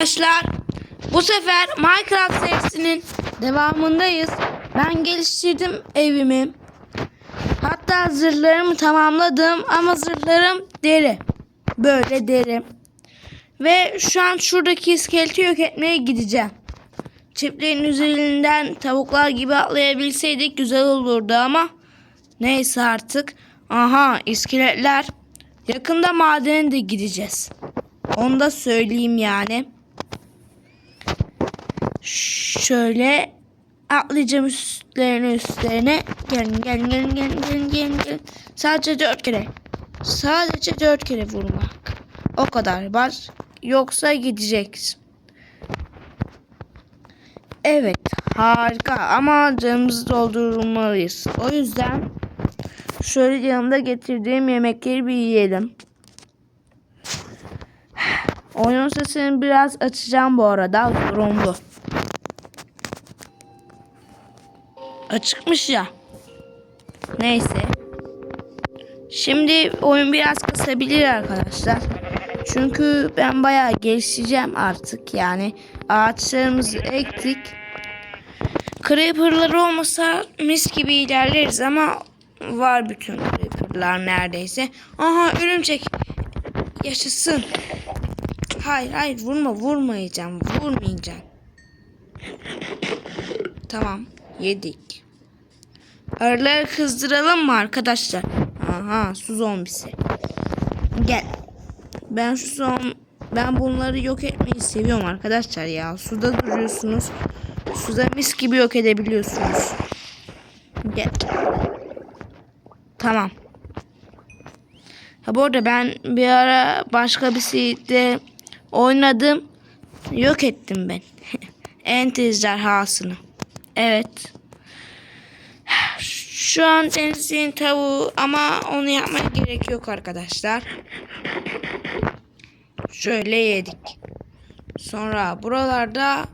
Arkadaşlar bu sefer Minecraft serisinin devamındayız. Ben geliştirdim evimi. Hatta zırhlarımı tamamladım ama zırhlarım deri. Böyle deri. Ve şu an şuradaki iskeleti yok etmeye gideceğim. Çiftliğin üzerinden tavuklar gibi atlayabilseydik güzel olurdu ama neyse artık. Aha iskeletler. Yakında madene de gideceğiz. Onu da söyleyeyim yani. Şöyle atlayacağım üstlerine üstlerine. Gelin gelin gelin gelin gelin gelin. gelin. Sadece dört kere. Sadece dört kere vurmak. O kadar var. Yoksa gideceksin. Evet harika ama canımızı doldurmalıyız. O yüzden şöyle yanımda getirdiğim yemekleri bir yiyelim. Oyun sesini biraz açacağım bu arada. Zorunlu. Açıkmış ya. Neyse. Şimdi oyun biraz kısabilir arkadaşlar. Çünkü ben bayağı gelişeceğim artık yani. Ağaçlarımızı ektik. Creeper'lar olmasa mis gibi ilerleriz ama var bütün Creeper'lar neredeyse. Aha örümcek. Yaşasın. Hayır hayır vurma vurmayacağım. Vurmayacağım. Tamam yedik. Arıları kızdıralım mı arkadaşlar? Aha su zombisi. Gel. Ben şu son ben bunları yok etmeyi seviyorum arkadaşlar ya. Suda duruyorsunuz. Suda mis gibi yok edebiliyorsunuz. Gel. Tamam. Ha bu arada ben bir ara başka bir şeyde oynadım. Yok ettim ben. Ent ejderhasını. Evet. Şu an denizin tavuğu ama onu yapmaya gerek yok arkadaşlar. Şöyle yedik. Sonra buralarda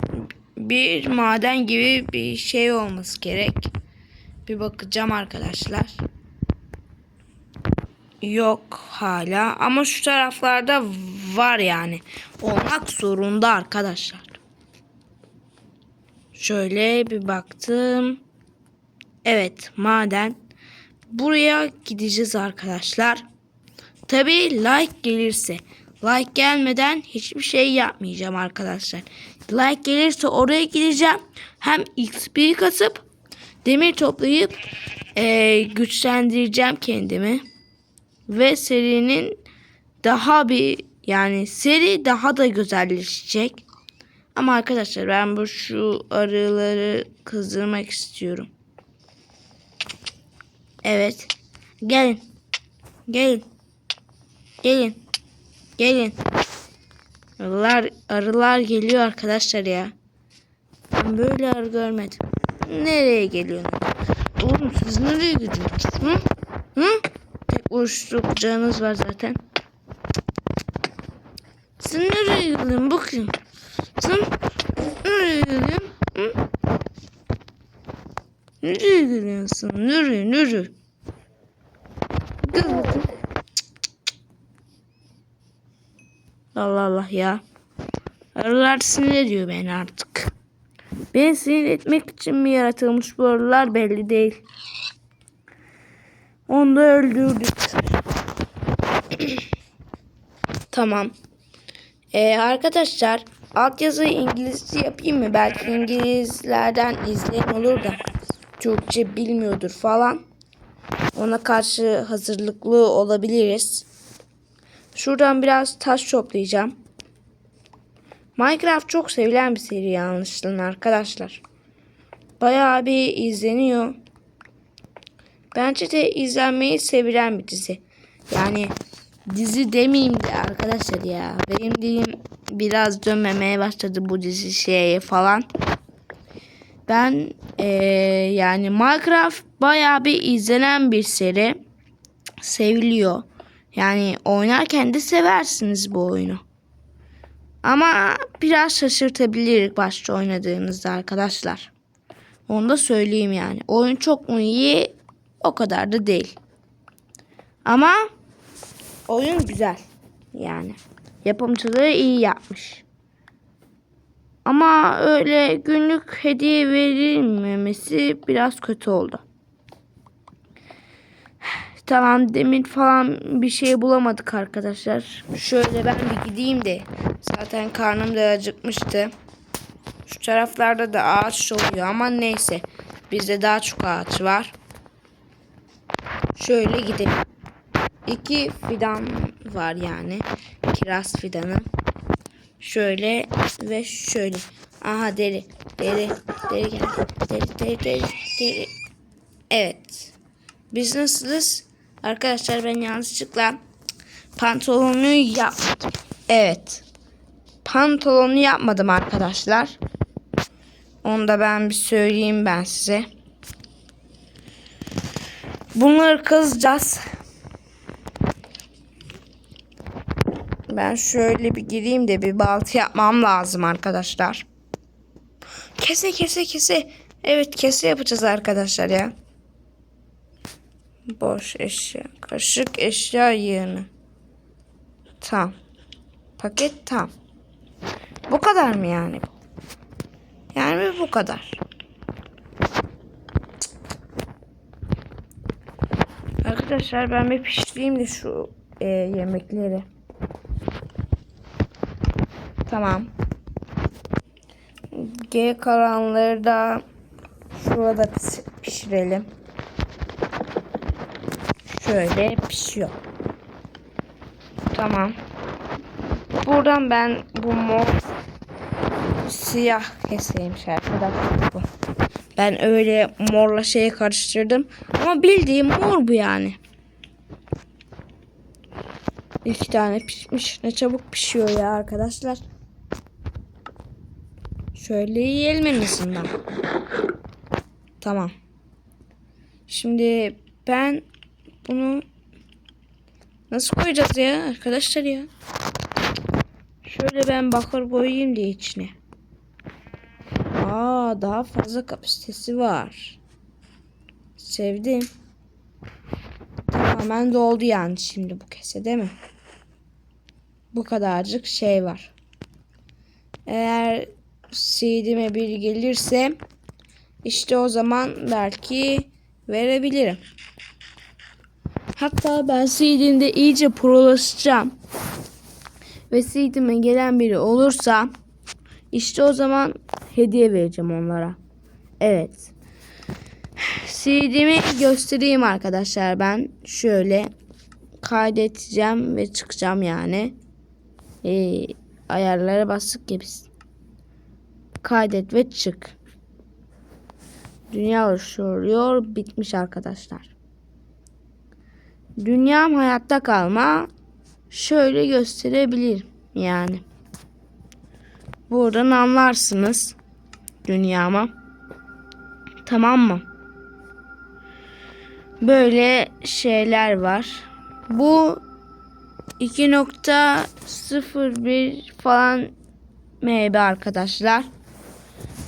bir maden gibi bir şey olması gerek. Bir bakacağım arkadaşlar. Yok hala ama şu taraflarda var yani. Olmak zorunda arkadaşlar. Şöyle bir baktım. Evet maden. Buraya gideceğiz arkadaşlar. Tabi like gelirse. Like gelmeden hiçbir şey yapmayacağım arkadaşlar. Like gelirse oraya gideceğim. Hem XP kasıp demir toplayıp eee, güçlendireceğim kendimi. Ve serinin daha bir yani seri daha da güzelleşecek. Ama arkadaşlar ben bu şu arıları kızdırmak istiyorum. Evet. Gelin. Gelin. Gelin. Gelin. Arılar, arılar geliyor arkadaşlar ya. Ben böyle arı görmedim. Nereye geliyorsun? Oğlum siz nereye gidiyorsunuz? Hı? Hı? Tek uçluk var zaten. Sen nereye gidiyorsun? Bakayım. Sen nereye gidiyorsun? Hı? Nereye? Nereye? Nereye? Gel bakayım. Allah Allah ya. Arılar sinir ediyor beni artık. Beni sinir etmek için mi yaratılmış bu arılar belli değil. Onu da öldürdük. tamam. Ee, arkadaşlar altyazı İngilizce yapayım mı? Belki İngilizlerden izleyen olur da Türkçe bilmiyordur falan. Ona karşı hazırlıklı olabiliriz. Şuradan biraz taş toplayacağım. Minecraft çok sevilen bir seri yanlışlığın arkadaşlar. Bayağı bir izleniyor. Bence de izlenmeyi sevilen bir dizi. Yani dizi demeyeyim de arkadaşlar ya. Benim dilim biraz dönmemeye başladı bu dizi şeye falan. Ben eee, yani Minecraft bayağı bir izlenen bir seri. Seviliyor. Yani oynarken de seversiniz bu oyunu. Ama biraz şaşırtabilir başta oynadığınızda arkadaşlar. Onu da söyleyeyim yani. Oyun çok mu iyi? O kadar da değil. Ama oyun güzel. Yani yapımcılığı iyi yapmış. Ama öyle günlük hediye verilmemesi biraz kötü oldu. Tamam demir falan bir şey bulamadık arkadaşlar. Şöyle ben bir gideyim de. Zaten karnım da acıkmıştı. Şu taraflarda da ağaç oluyor ama neyse. Bizde daha çok ağaç var. Şöyle gidelim. İki fidan var yani. Kiraz fidanı. Şöyle ve şöyle. Aha deri. Deri. Deri geldi. Deri, deri, deri, deri. Evet. Biz nasılız? Arkadaşlar ben yanlışlıkla pantolonu yapmadım. Evet. Pantolonu yapmadım arkadaşlar. Onu da ben bir söyleyeyim ben size. Bunları kızacağız. Ben şöyle bir gireyim de bir baltı yapmam lazım arkadaşlar. Kese kese kese. Evet kese yapacağız arkadaşlar ya. Boş eşya. Kaşık eşya yığını. Tam. Paket tam. Bu kadar mı yani? Yani bu kadar. Arkadaşlar ben bir pişireyim de şu e, yemekleri. Tamam. Geri kalanları da şurada pişirelim. Şöyle pişiyor. Tamam. Buradan ben bu mor siyah keseyim şey bu. Ben öyle morla şeyi karıştırdım. Ama bildiğim mor bu yani. İki tane pişmiş. Ne çabuk pişiyor ya arkadaşlar. Şöyle yiyelim en azından. Tamam. Şimdi ben bunu nasıl koyacağız ya arkadaşlar ya? Şöyle ben bakır koyayım diye içine. Aa daha fazla kapasitesi var. Sevdim. Tamamen doldu yani şimdi bu kese değil mi? Bu kadarcık şey var. Eğer CD'me bir gelirse işte o zaman belki verebilirim. Hatta ben CD'mde iyice prolaşacağım. Ve CD'me gelen biri olursa işte o zaman hediye vereceğim onlara. Evet. CD'mi göstereyim arkadaşlar ben. Şöyle kaydedeceğim ve çıkacağım yani. Ee, ayarlara bastık ya. Kaydet ve çık. Dünya oluşturuyor. Bitmiş arkadaşlar. Dünyam hayatta kalma. Şöyle gösterebilirim yani. Buradan anlarsınız dünyama. Tamam mı? Böyle şeyler var. Bu 2.01 falan MB arkadaşlar.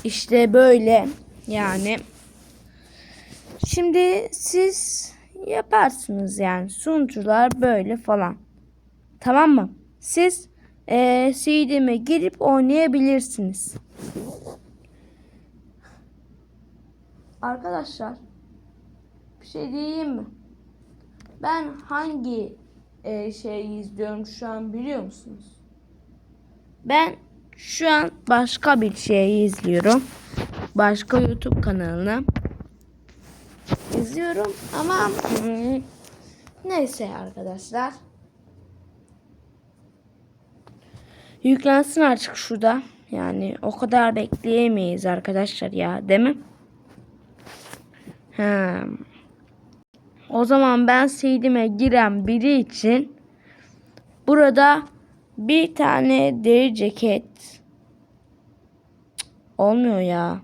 İşte böyle yani. Şimdi siz yaparsınız yani sunucular böyle falan. Tamam mı? Siz e, CD'me girip oynayabilirsiniz. Arkadaşlar bir şey diyeyim mi? Ben hangi e, şeyi izliyorum şu an biliyor musunuz? Ben şu an başka bir şeyi izliyorum. Başka YouTube kanalını izliyorum ama hmm, neyse arkadaşlar. Yüklensin artık şurada. Yani o kadar bekleyemeyiz arkadaşlar ya değil mi? He. O zaman ben CD'me giren biri için burada bir tane deri ceket olmuyor ya.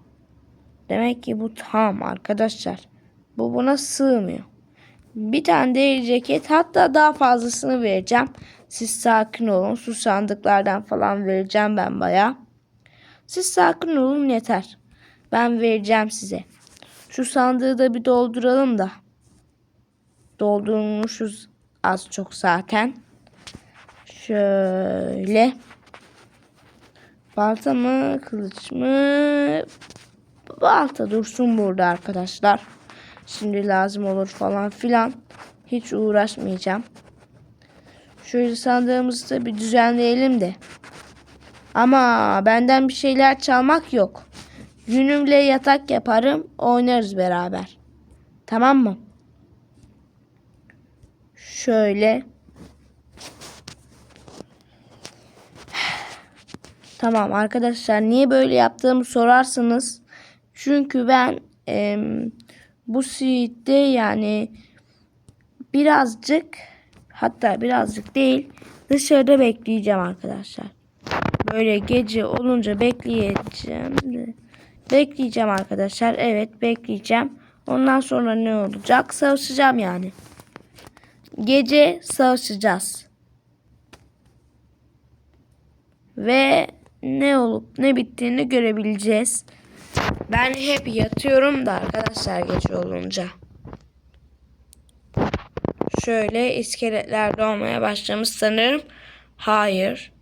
Demek ki bu tam arkadaşlar. Bu buna sığmıyor. Bir tane deri ceket hatta daha fazlasını vereceğim. Siz sakin olun. Su sandıklardan falan vereceğim ben baya. Siz sakin olun yeter. Ben vereceğim size. Şu sandığı da bir dolduralım da. Doldurmuşuz az çok zaten. Şöyle. Balta mı kılıç mı? Balta dursun burada arkadaşlar. Şimdi lazım olur falan filan. Hiç uğraşmayacağım. Şöyle sandığımızı da bir düzenleyelim de. Ama benden bir şeyler çalmak yok. Günümle yatak yaparım, oynarız beraber. Tamam mı? Şöyle. Tamam arkadaşlar niye böyle yaptığımı sorarsınız. Çünkü ben em, bu suite'de yani birazcık hatta birazcık değil dışarıda bekleyeceğim arkadaşlar. Böyle gece olunca bekleyeceğim. Bekleyeceğim arkadaşlar. Evet bekleyeceğim. Ondan sonra ne olacak? Savaşacağım yani. Gece savaşacağız. Ve ne olup ne bittiğini görebileceğiz. Ben hep yatıyorum da arkadaşlar gece olunca. Şöyle iskeletler doğmaya başlamış sanırım. Hayır.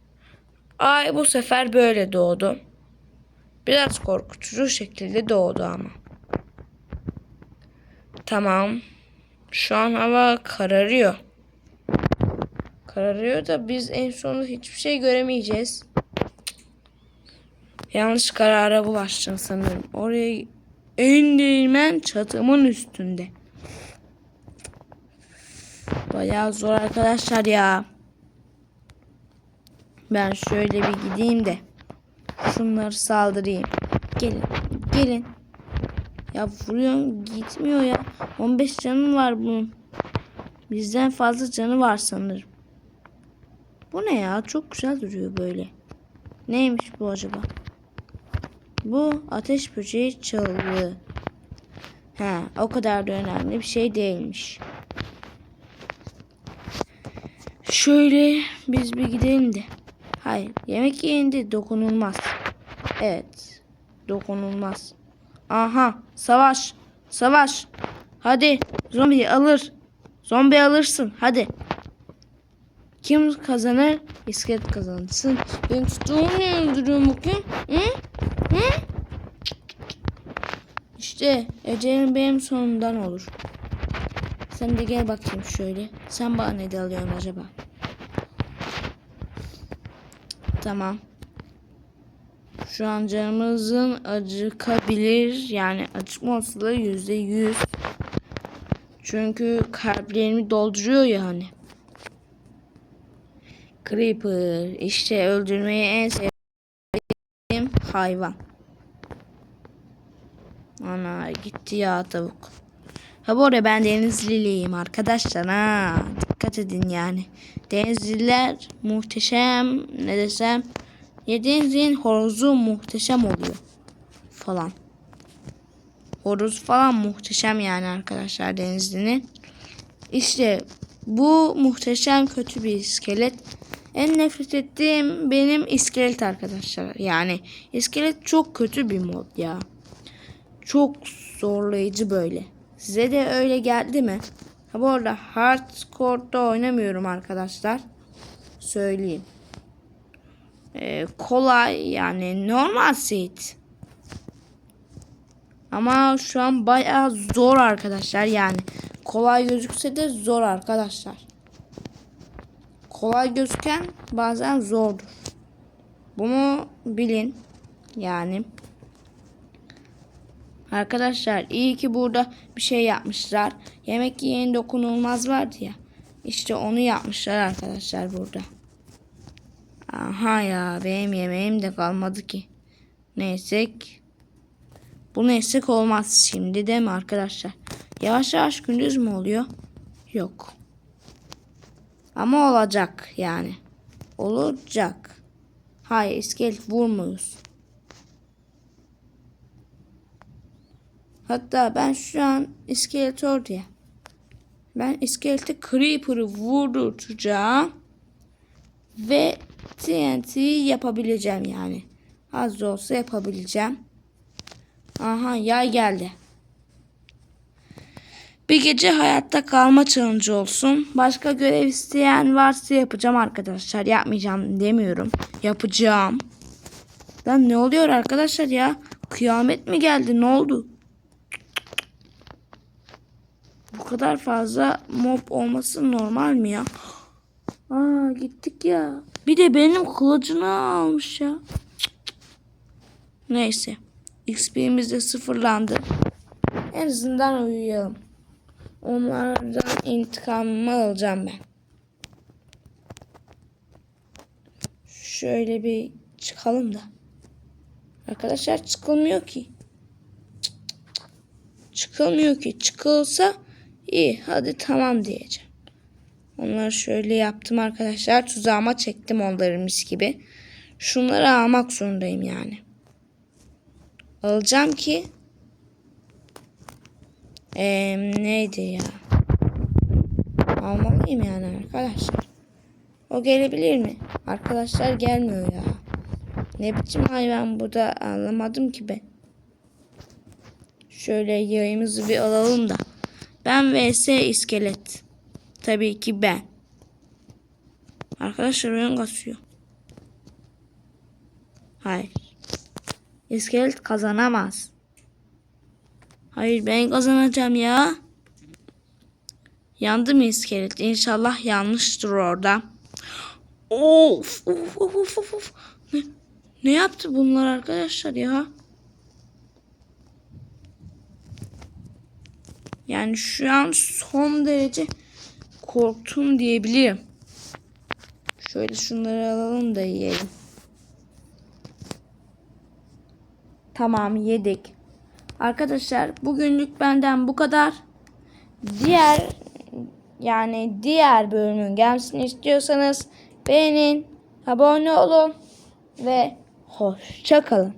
Ay bu sefer böyle doğdu. Biraz korkutucu şekilde doğdu ama. Tamam. Şu an hava kararıyor. Kararıyor da biz en sonunda hiçbir şey göremeyeceğiz. Yanlış karara bulaştım sanırım. Oraya en değirmen çatımın üstünde. Bayağı zor arkadaşlar ya. Ben şöyle bir gideyim de şunları saldırayım. Gelin. Gelin. Ya vuruyorum gitmiyor ya. 15 canım var bunun. Bizden fazla canı var sanırım. Bu ne ya? Çok güzel duruyor böyle. Neymiş bu acaba? Bu ateş böceği çığlığı. Ha, o kadar da önemli bir şey değilmiş. Şöyle biz bir gidelim de. Hayır, yemek yiyinde dokunulmaz. Evet, dokunulmaz. Aha, savaş, savaş. Hadi, zombi alır. Zombi alırsın, hadi. Kim kazanır? İskelet kazansın. Ben tutuğumu öldürüyorum bugün. Hı? Hı? İşte ecelim benim sonundan olur. Sen de gel bakayım şöyle. Sen bana ne de alıyorsun acaba? Tamam. Şu an canımızın acıkabilir. Yani acıkma olasılığı yüzde yüz. Çünkü kalplerimi dolduruyor ya hani. Creeper. İşte öldürmeyi en sevdiğim hayvan. Ana gitti ya tavuk. Ha bu arada ben Denizliliyim arkadaşlar ha. Dikkat edin yani. Denizliler muhteşem ne desem. Yediğinizin horozu muhteşem oluyor. Falan. Horoz falan muhteşem yani arkadaşlar Denizli'nin. İşte bu muhteşem kötü bir iskelet. En nefret ettiğim benim iskelet arkadaşlar. Yani iskelet çok kötü bir mod ya. Çok zorlayıcı böyle. Size de öyle geldi mi? Ha bu arada hardcore'da oynamıyorum arkadaşlar. Söyleyeyim. Ee, kolay yani normal seed. Ama şu an bayağı zor arkadaşlar yani. Kolay gözükse de zor arkadaşlar. Kolay gözüken bazen zordur. Bunu bilin. Yani. Arkadaşlar iyi ki burada bir şey yapmışlar. Yemek yiyen dokunulmaz vardı ya. İşte onu yapmışlar arkadaşlar burada. Aha ya benim yemeğim de kalmadı ki. Neysek. Bu neysek olmaz şimdi değil mi arkadaşlar? Yavaş yavaş gündüz mü oluyor? Yok. Ama olacak yani. Olacak. Hayır iskelet vurmuyoruz. Hatta ben şu an iskeletor diye. Ben iskeleti Creeper'ı vurduracağım. Ve TNT yapabileceğim yani. Az da olsa yapabileceğim. Aha yay geldi. Bir gece hayatta kalma challenge olsun. Başka görev isteyen varsa yapacağım arkadaşlar. Yapmayacağım demiyorum. Yapacağım. Lan ne oluyor arkadaşlar ya? Kıyamet mi geldi? Ne oldu? Bu kadar fazla mob olması normal mi ya? Aa gittik ya. Bir de benim kılıcını almış ya. Neyse. XP'miz de sıfırlandı. En azından uyuyalım. Onlardan intikamımı alacağım ben. Şöyle bir çıkalım da. Arkadaşlar çıkılmıyor ki. Çıkılmıyor ki. Çıkılsa iyi. Hadi tamam diyeceğim. Onları şöyle yaptım arkadaşlar. Tuzağıma çektim onları mis gibi. Şunları almak zorundayım yani. Alacağım ki Eee neydi ya? Almalıyım yani arkadaşlar. O gelebilir mi? Arkadaşlar gelmiyor ya. Ne biçim hayvan bu da anlamadım ki ben. Şöyle yayımızı bir alalım da. Ben vs iskelet. Tabii ki ben. Arkadaşlar oyun kasıyor. Hayır. İskelet kazanamaz. Hayır ben kazanacağım ya. Yandı mı iskelet? İnşallah yanlıştır orada. Of of of of of. Ne, ne yaptı bunlar arkadaşlar ya? Yani şu an son derece korktum diyebilirim. Şöyle şunları alalım da yiyelim. Tamam yedik. Arkadaşlar bugünlük benden bu kadar. Diğer yani diğer bölümün gelmesini istiyorsanız beğenin, abone olun ve hoşça kalın.